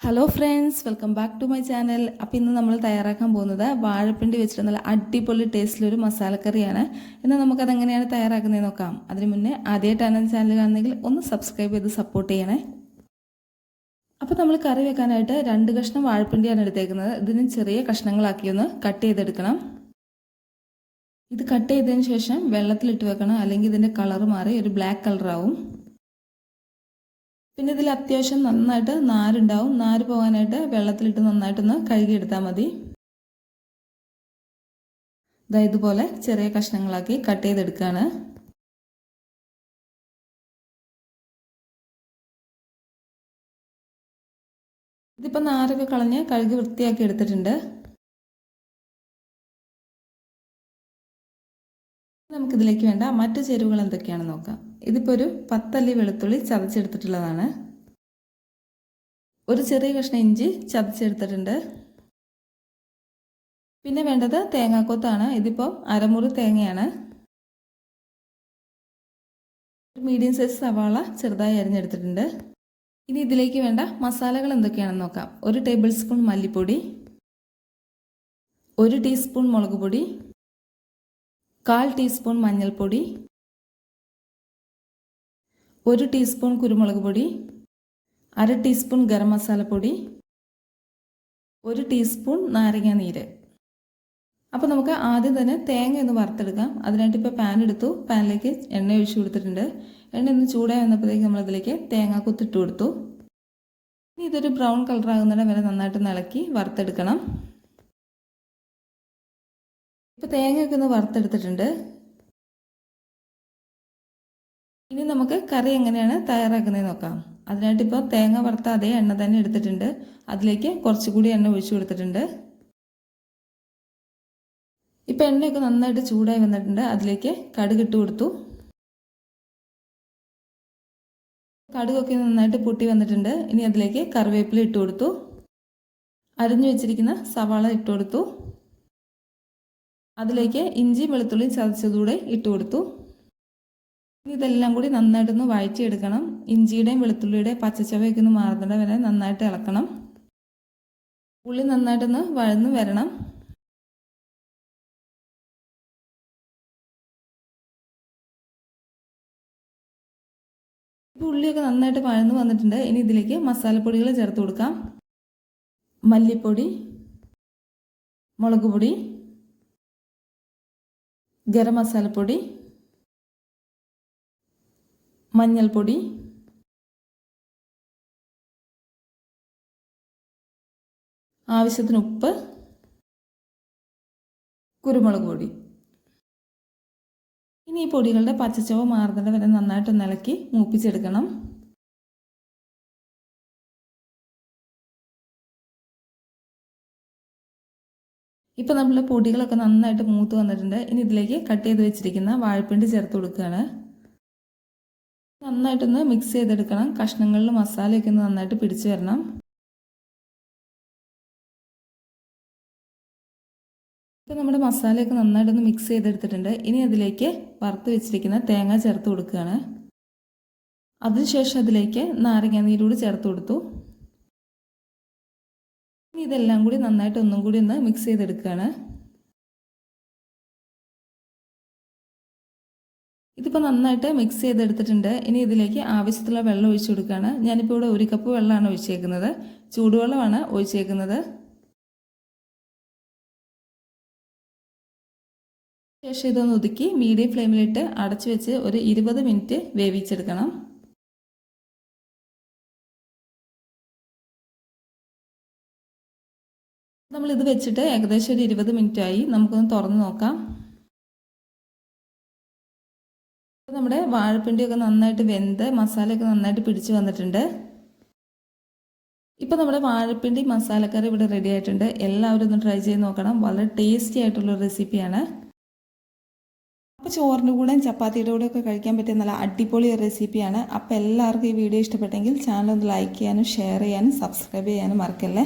Hello friends welcome back to my channel അപ്പോൾ ഇന്ന് നമ്മൾ തയ്യാറാക്കാൻ പോകുന്നത് വാഴപ്പിണ്ടി വെച്ചിട്ട് നല്ല അടിപൊളി ടേസ്റ്റിലൊരു മസാലക്കറിയാണ് ഇന്ന് നമുക്കത് എങ്ങനെയാണ് തയ്യാറാക്കുന്നത് നോക്കാം. അതിന് മുന്നേ ആദ്യമായിട്ടാണ് ചാനൽ കാണുന്നെങ്കിൽ ഒന്ന് സബ്സ്ക്രൈബ് ചെയ്ത് സപ്പോർട്ട് ചെയ്യണേ. അപ്പോൾ നമ്മൾ കറി വെക്കാനായിട്ട് രണ്ട് കഷ്ണം വാഴപ്പിണ്ടിയാണ് എടുത്തേക്കുന്നത്. ഇതിന് ചെറിയ കഷ്ണങ്ങളാക്കി ഒന്ന് കട്ട് ചെയ്തെടുക്കണം. ഇത് കട്ട് ചെയ്തതിന് ശേഷം വെള്ളത്തിലിട്ട് വെക്കണം. അല്ലെങ്കിൽ ഇതിന്റെ കളർ മാറി ഒരു ബ്ലാക്ക് കളറാവും പിന്നെ ഇതിൽ അത്യാവശ്യം നന്നായിട്ട് നാരുണ്ടാവും. നാര് പോകാനായിട്ട് വെള്ളത്തിലിട്ട് നന്നായിട്ടൊന്ന് കഴുകിയെടുത്താൽ മതി. ഇതാ ഇതുപോലെ ചെറിയ കഷ്ണങ്ങളാക്കി കട്ട് ചെയ്തെടുക്കുകയാണ് ഇതിപ്പോൾ നാരൊക്കെ കളഞ്ഞ് കഴുകി വൃത്തിയാക്കി എടുത്തിട്ടുണ്ട്. നമുക്കിതിലേക്ക് വേണ്ട മറ്റു ചേരുവകൾ എന്തൊക്കെയാണെന്ന് നോക്കാം. ഇതിപ്പോൾ ഒരു പത്തല്ലി വെളുത്തുള്ളി ചതച്ചെടുത്തിട്ടുള്ളതാണ്. ഒരു ചെറിയ കഷ്ണം ഇഞ്ചി ചതച്ചെടുത്തിട്ടുണ്ട്. പിന്നെ വേണ്ടത് തേങ്ങാക്കൊത്താണ്. ഇതിപ്പോൾ അരമുറി തേങ്ങയാണ്. മീഡിയം സൈസ് സവാള ചെറുതായി അരിഞ്ഞെടുത്തിട്ടുണ്ട്. ഇനി ഇതിലേക്ക് വേണ്ട മസാലകൾ എന്തൊക്കെയാണെന്ന് നോക്കാം. ഒരു ടേബിൾ സ്പൂൺ മല്ലിപ്പൊടി ഒരു ടീസ്പൂൺ മുളക് പൊടി കാൽ ടീസ്പൂൺ മഞ്ഞൾപ്പൊടി ഒരു ടീസ്പൂൺ കുരുമുളക് പൊടി അര ടീസ്പൂൺ ഗരം മസാലപ്പൊടി ഒരു ടീസ്പൂൺ നാരങ്ങ നീര്. അപ്പോൾ നമുക്ക് ആദ്യം തന്നെ തേങ്ങ ഒന്ന് വറുത്തെടുക്കാം. അതിനായിട്ട് ഇപ്പോൾ പാൻ എടുത്തു. പാനിലേക്ക് എണ്ണ ഒഴിച്ചു കൊടുത്തിട്ടുണ്ട്. എണ്ണ ഒന്ന് ചൂടായി വന്നപ്പോഴത്തേക്ക് നമ്മളതിലേക്ക് തേങ്ങ കുത്തിട്ട് കൊടുത്തു. ഇനി ഇതൊരു ബ്രൗൺ കളർ ആകുന്നിടം വരെ നന്നായിട്ട് ഇളക്കി വറുത്തെടുക്കണം. ഇപ്പോൾ തേങ്ങയൊക്കെ ഒന്ന് വറുത്തെടുത്തിട്ടുണ്ട്. നമുക്ക് കറി എങ്ങനെയാണ് തയ്യാറാക്കുന്നത് നോക്കാം. അതിനായിട്ട് ഇപ്പോൾ തേങ്ങ വറുത്ത അതേ എണ്ണ തന്നെ എടുത്തിട്ടുണ്ട്. അതിലേക്ക് കുറച്ചുകൂടി എണ്ണ ഒഴിച്ചു കൊടുത്തിട്ടുണ്ട്. ഇപ്പം എണ്ണയൊക്കെ നന്നായിട്ട് ചൂടായി വന്നിട്ടുണ്ട്. അതിലേക്ക് കടുക് ഇട്ട് കൊടുത്തു. കടുകൊക്കെ നന്നായിട്ട് പൊട്ടി വന്നിട്ടുണ്ട്. ഇനി അതിലേക്ക് കറിവേപ്പില ഇട്ട് കൊടുത്തു. അരിഞ്ഞു വെച്ചിരിക്കുന്ന സവാള ഇട്ട് കൊടുത്തു. അതിലേക്ക് ഇഞ്ചി വെളുത്തുള്ളി ചതച്ചതൂടെ ഇട്ട് കൊടുത്തു. ഇതെല്ലാം കൂടി നന്നായിട്ടൊന്ന് വഴറ്റിയെടുക്കണം. ഇഞ്ചിയുടെയും വെളുത്തുള്ളിയുടെയും പച്ചച്ചവയൊക്കെ ഒന്ന് മാറുന്നത് വരെ നന്നായിട്ട് ഇളക്കണം. ഉള്ളി നന്നായിട്ടൊന്ന് വഴന്ന് വരണം. ഇപ്പോൾ ഉള്ളിയൊക്കെ നന്നായിട്ട് വഴന്ന് വന്നിട്ടുണ്ട്. ഇനി ഇതിലേക്ക് മസാലപ്പൊടികൾ ചേർത്ത് കൊടുക്കാം. മല്ലിപ്പൊടി മുളക് പൊടി ഗരം മസാലപ്പൊടി മഞ്ഞൾപ്പൊടി. ആവശ്യത്തിന് ഉപ്പ്. കുരുമുളക് പൊടി. ഇനി ഈ പൊടികളുടെ പച്ചച്ചവ് മാറുന്നത് വരെ നന്നായിട്ട് ഇളക്കി മൂപ്പിച്ചെടുക്കണം. ഇപ്പോൾ നമ്മൾ പൊടികളൊക്കെ നന്നായിട്ട് മൂത്ത് വന്നിട്ടുണ്ട്. ഇനി ഇതിലേക്ക് കട്ട് ചെയ്ത് വെച്ചിരിക്കുന്ന വാഴപ്പിണ്ടി ചേർത്ത് കൊടുക്കുകയാണ്. നന്നായിട്ടൊന്ന് മിക്സ് ചെയ്തെടുക്കണം. കഷ്ണങ്ങളിൽ മസാലയൊക്കെ ഒന്ന് നന്നായിട്ട് പിടിച്ചു വരണം. ഇപ്പോൾ നമ്മുടെ മസാലയൊക്കെ നന്നായിട്ടൊന്ന് മിക്സ് ചെയ്തെടുത്തിട്ടുണ്ട്. ഇനി അതിലേക്ക് വറുത്ത് വെച്ചിരിക്കുന്ന തേങ്ങ ചേർത്ത് കൊടുക്കുകയാണ്. അതിനുശേഷം അതിലേക്ക് നാരങ്ങ നീരൂടി ചേർത്ത് കൊടുത്തു. ഇനി ഇതെല്ലാം കൂടി നന്നായിട്ട് ഒന്നും കൂടി ഒന്ന് മിക്സ് ചെയ്തെടുക്കുകയാണ്. ഇതിപ്പോൾ നന്നായിട്ട് മിക്സ് ചെയ്തെടുത്തിട്ടുണ്ട്. ഇനി ഇതിലേക്ക് ആവശ്യത്തിലുള്ള വെള്ളം ഒഴിച്ചു കൊടുക്കുകയാണ് ഞാനിപ്പോൾ ഇവിടെ ഒരു കപ്പ് വെള്ളമാണ് ഒഴിച്ചേക്കുന്നത്. ചൂടുവെള്ളമാണ് ഒഴിച്ചേക്കുന്നത്. ശേഷം ഇതൊന്ന് ഒതുക്കി മീഡിയം ഫ്ലെയിമിലിട്ട് അടച്ചു വെച്ച് ഒരു ഇരുപത് മിനിറ്റ് വേവിച്ചെടുക്കണം. നമ്മളിത് വെച്ചിട്ട് ഏകദേശം ഒരു ഇരുപത് മിനിറ്റായി നമുക്കൊന്ന് തുറന്ന് നോക്കാം. നമ്മുടെ വാഴപ്പിണ്ടിയൊക്കെ നന്നായിട്ട് വെന്ത് മസാലയൊക്കെ നന്നായിട്ട് പിടിച്ച് വന്നിട്ടുണ്ട്. ഇപ്പോൾ നമ്മുടെ വാഴപ്പിണ്ടി മസാലക്കറി ഇവിടെ റെഡി ആയിട്ടുണ്ട്. എല്ലാവരും ഒന്ന് ട്രൈ ചെയ്ത് നോക്കണം. വളരെ ടേസ്റ്റി ആയിട്ടുള്ള റെസിപ്പിയാണ് അപ്പോൾ ചോറിന്റെ കൂടെയും ചപ്പാത്തിയുടെ കൂടെ ഒക്കെ കഴിക്കാൻ പറ്റിയ നല്ല അടിപൊളി റെസിപ്പിയാണ് അപ്പോൾ എല്ലാവർക്കും ഈ വീഡിയോ ഇഷ്ടപ്പെട്ടെങ്കിൽ ചാനൽ ഒന്ന് ലൈക്ക് ചെയ്യാനും ഷെയർ ചെയ്യാനും സബ്സ്ക്രൈബ് ചെയ്യാനും മറക്കല്ലേ?